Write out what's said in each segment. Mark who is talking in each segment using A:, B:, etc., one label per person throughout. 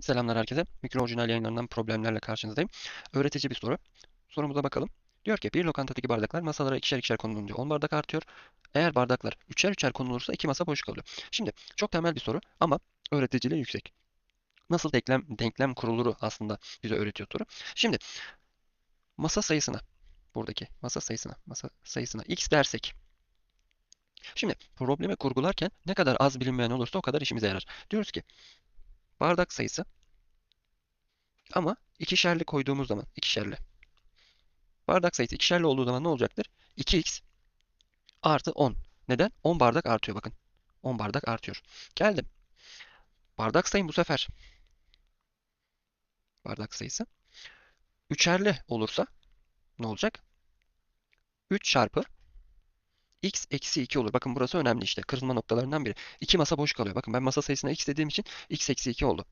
A: Selamlar herkese. Mikro orijinal yayınlarından problemlerle karşınızdayım. Öğretici bir soru. Sorumuza bakalım. Diyor ki bir lokantadaki bardaklar masalara ikişer ikişer konulunca 10 bardak artıyor. Eğer bardaklar üçer üçer konulursa 2 masa boş kalıyor. Şimdi çok temel bir soru ama öğreticiliği yüksek. Nasıl denklem, denklem kuruluru aslında bize öğretiyor soru. Şimdi masa sayısına buradaki masa sayısına masa sayısına x dersek Şimdi problemi kurgularken ne kadar az bilinmeyen olursa o kadar işimize yarar. Diyoruz ki bardak sayısı ama ikişerli koyduğumuz zaman ikişerli. Bardak sayısı ikişerli olduğu zaman ne olacaktır? 2x artı 10. Neden? 10 bardak artıyor bakın. 10 bardak artıyor. Geldim. Bardak sayım bu sefer bardak sayısı üçerli olursa ne olacak? 3 çarpı x eksi 2 olur. Bakın burası önemli işte. Kırılma noktalarından biri. 2 masa boş kalıyor. Bakın ben masa sayısına x dediğim için x eksi 2 oldu.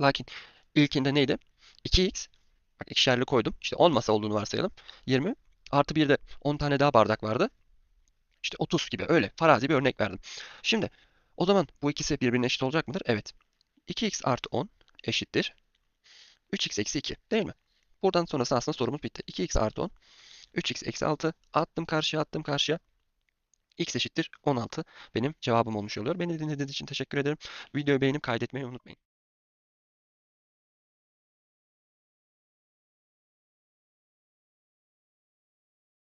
A: Lakin ilkinde neydi? 2x bak ikişerli koydum. İşte 10 masa olduğunu varsayalım. 20 artı bir de 10 tane daha bardak vardı. İşte 30 gibi öyle farazi bir örnek verdim. Şimdi o zaman bu ikisi birbirine eşit olacak mıdır? Evet. 2x artı 10 eşittir. 3x eksi 2 değil mi? Buradan sonrası aslında sorumuz bitti. 2x artı 10 3x eksi 6 attım karşıya attım karşıya. X eşittir 16 benim cevabım olmuş oluyor. Beni dinlediğiniz için teşekkür ederim. Videoyu beğenip kaydetmeyi unutmayın.